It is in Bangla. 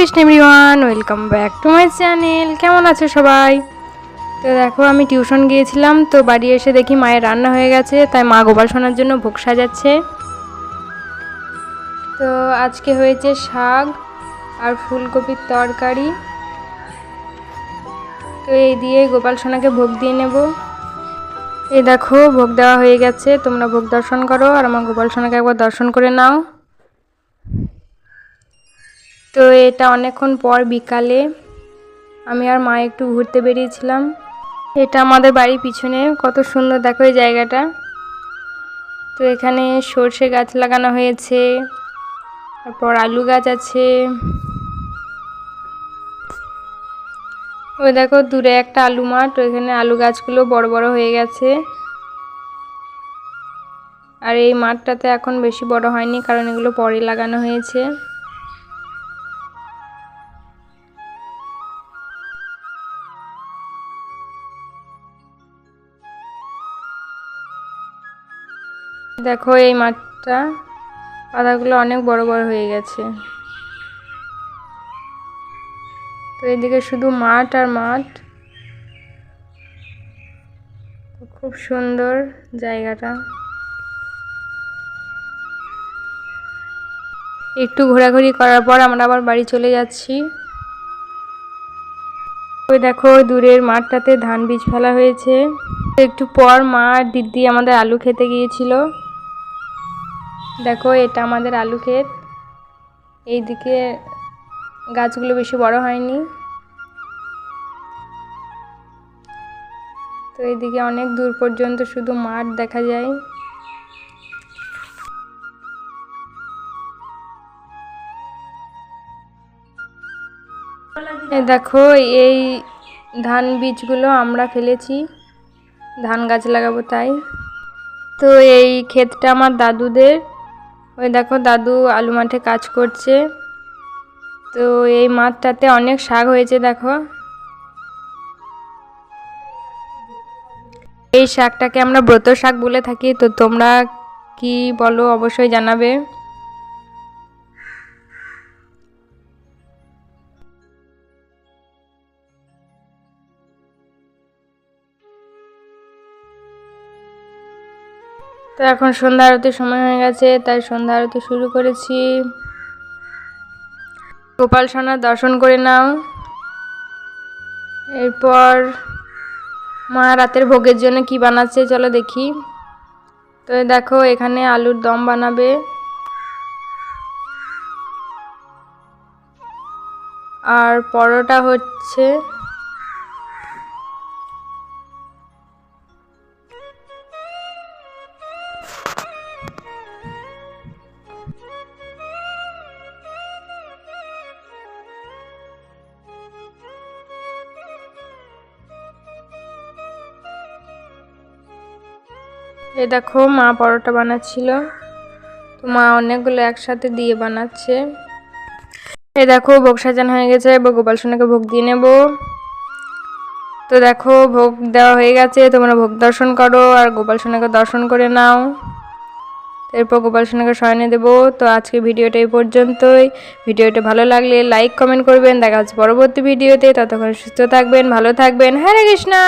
Krishna everyone, welcome back to my channel. কেমন আছো সবাই? তো দেখো, আমি টিউশন গিয়েছিলাম, তো বাড়ি এসে দেখি মায়ের রান্না হয়ে গেছে, তাই মা গোপাল সোনার জন্য ভোগ সাজাচ্ছে। তো আজকে হয়েছে শাক আর ফুলকপির তরকারি। তো এই দিয়ে গোপাল সোনাকে ভোগ দিয়ে নেব। এই দেখো, ভোগ দেওয়া হয়ে গেছে, তোমরা ভোগ দর্শন করো, আর আমার গোপাল সোনাকে একবার দর্শন করে নাও। তো এটা অনেকক্ষণ পর বিকালে আমি আর মা একটু ঘুরতে বেরিয়েছিলাম। এটা আমাদের বাড়ির পিছনে, কত সুন্দর দেখো এই জায়গাটা। তো এখানে সর্ষে গাছ লাগানো হয়েছে, তারপর আলু গাছ আছে। ওই দেখো দূরে একটা আলু মাঠ, ওইখানে আলু গাছগুলো বড় বড় হয়ে গেছে। আর এই মাঠটাতে এখন বেশি বড় হয়নি, কারণ এগুলো পরে লাগানো হয়েছে। দেখো এই মাঠটা। পাতাগুলো অনেক বড় বড় হয়ে গেছে। তো এদিকে শুধু মাঠ আর মাঠ। খুব সুন্দর জায়গাটা। একটু ঘোরাঘুরি করার পর আমরা আবার বাড়ি চলে যাচ্ছি। ওই দেখো দূরের মাঠটাতে ধান বীজ ফেলা হয়েছে। একটু পর মা আর দিদি আমাদের আলু খেতে গিয়েছিল। দেখো, এটা আমাদের আলু ক্ষেত। এইদিকে গাছগুলো বেশি বড় হয়নি। তো এইদিকে অনেক দূর পর্যন্ত শুধু মাঠ দেখা যায়। দেখো, এই ধান বীজগুলো আমরা ফেলেছি। ধান গাছ লাগাবো তাই। তো এই ক্ষেতটা আমার দাদুদের। ওই দেখো দাদু আলু মাঠে কাজ করছে। তো এই মাঠটাতে অনেক শাক হয়েছে দেখো। এই শাকটাকে আমরা ব্রত শাক বলে থাকি, তো তোমরা কি বলো অবশ্যই জানাবে। তো এখন সন্ধ্যা আরতির সময় হয়ে গেছে, তাই সন্ধ্যা আরতি শুরু করেছি। গোপাল সোনার দর্শন করে নাও। এরপর মা রাতের ভোগের জন্য কি বানাচ্ছে চলো দেখি। তো দেখো, এখানে আলুর দম বানাবে। আর পরোটা হচ্ছে এই দেখো, মা পরোটা বানাচ্ছিল। তো মা অনেকগুলো একসাথে দিয়ে বানাচ্ছে। এ দেখো, ভোগ সাজানো হয়ে গেছে, এবার গোপাল সোনাকে ভোগ দিয়ে নেব। তো দেখো, ভোগ দেওয়া হয়ে গেছে, তোমরা ভোগ দর্শন করো, আর গোপাল সোনাকে দর্শন করে নাও। এরপর গোপাল সোনাকে শয়নে দেবো। তো আজকে ভিডিওটা এই পর্যন্তই। ভিডিওটা ভালো লাগলে লাইক কমেন্ট করবেন। দেখা হচ্ছে পরবর্তী ভিডিওতে। ততক্ষণ সুস্থ থাকবেন, ভালো থাকবেন। হরে কৃষ্ণা!